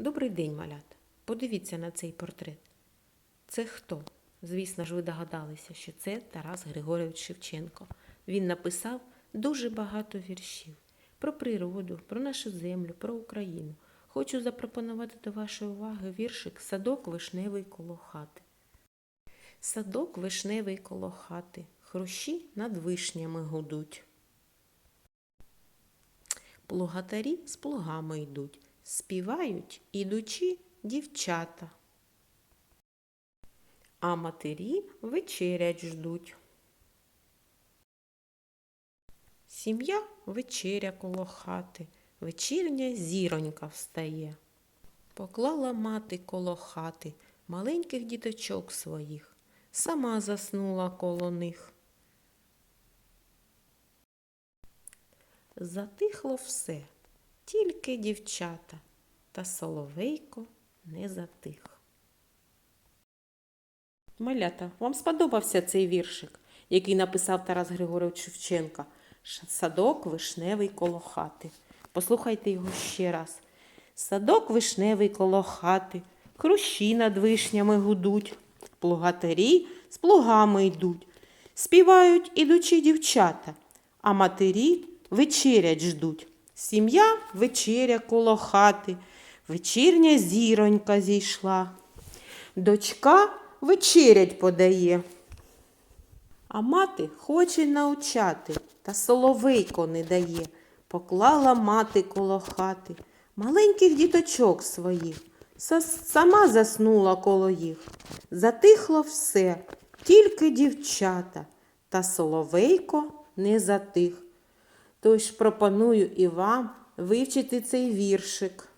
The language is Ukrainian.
Добрий день, малята. Подивіться на цей портрет. Це хто? Звісно ж, ви догадалися, що це Тарас Григорович Шевченко. Він написав дуже багато віршів про природу, про нашу землю, про Україну. Хочу запропонувати до вашої уваги віршик Садок вишневий коло хати. Садок вишневий коло хати, хрущі над вишнями гудуть. Плугатарі з плугами йдуть, співають ідучі дівчата. А матері вечерять ждуть. Сім'я вечеря коло хати, вечірня зіронька встає. Поклала мати коло хати маленьких діточок своїх, сама заснула коло них. Затихло все, тільки дівчата, та соловейко не затих. Малята, вам сподобався цей віршик, який написав Тарас Григорович Шевченка Садок вишневий коло хати. Послухайте його ще раз. Садок вишневий коло хати, хрущі над вишнями гудуть, плугатарі з плугами йдуть, співають ідучі дівчата, а матері вечерять ждуть. Сім'я вечеря коло хати, вечірня зіронька зійшла. Дочка вечерять подає. А мати хоче навчати, та соловейко не дає. Поклала мати коло хати маленьких діточок своїх. Сама заснула коло їх. Затихло все, тільки дівчата, та соловейко не затих. Тож пропоную і вам вивчити цей віршик.